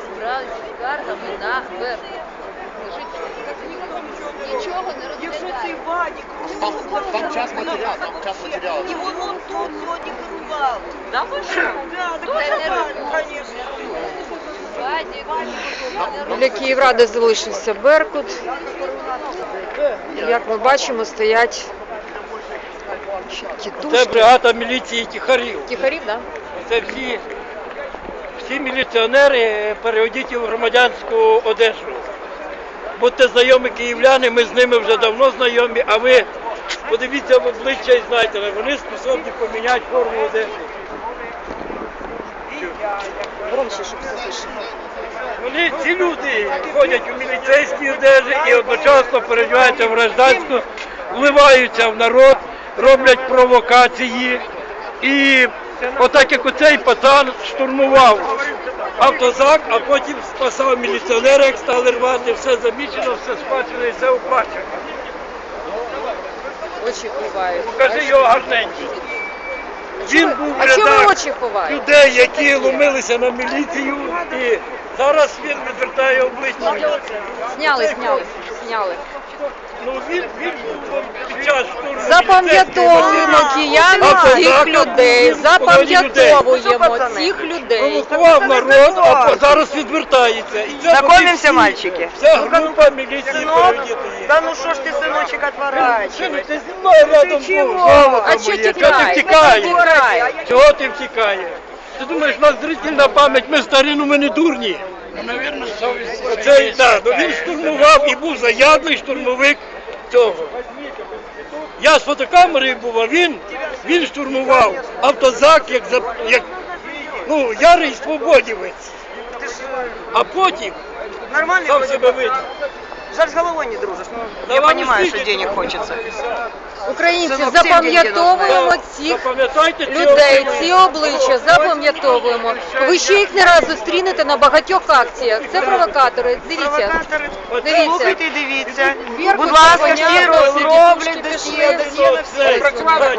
збиралися з картами на Беркут. Нічого не Якщо цей розглядає. Вадік, Там, там час матеріал, там час матеріал. і воно тут сьогодні керував. Да ви що? Да, Це дуже не Вадік, рахує. звісно. Вадик, не Для Київради залишився Беркут. Як ми бачимо, стоять Це тітушки. бригада міліції тихарів. Тихарів, да? Це всі, всі міліціонери переодіті в громадянську одежу. Будьте знайомі київляни, ми з ними вже давно знайомі, а ви подивіться в обличчя і знаєте, вони способні поміняти форму одежі. Вони ці люди ходять у міліцейській одежі і одночасно переодягаються в гражданську, вливаються в народ, роблять провокації. І отак як оцей пацан штурмував автозак, а потім спасав міліціонера, як стали рвати, все замічено, все схвачено і все оплачено. Очі ховають. Покажи його гарненький. Він був А чому рядак очі ховають? людей, які ломилися на міліцію, і зараз він відвертає обличчя. Зняли, зняли, зняли. Ну він, він під час штурму Запам'ятовуємо кияни цих людей. Запам'ятовуємо цих людей. Провокував народ, а по- зараз відвертається. І це вони всі- мальчики? Вся група міліції переодіти є. Да ну що ж ти, синочок, Що отворачиваєш? ти зі мною рядом чого? був, А чого моє. ти Чого ти тікаєш? втікаєш? Чого ти втікаєш? Ти думаєш, у нас зрительна пам'ять, ми старі, ну ми не дурні. Оцей, так, ну він штурмував і був заядлий штурмовик цього. Я з фотокамерою був, а він, він штурмував автозак, як, за, як ну, ярий свободівець. А потім Нормальный сам себе бы. Жаль, с головой не дружишь. Ну, да я понимаю, що денег хочеться. Українці, запам'ятовуємо цих людей, ці обличчя, запам'ятовуємо. Ви ще їх не раз зустрінете на багатьох акціях. Це провокатори. Дивіться, слухайте, дивіться. Вірку, Будь ласка, коня, всі роблять пушки досьє, Працювали.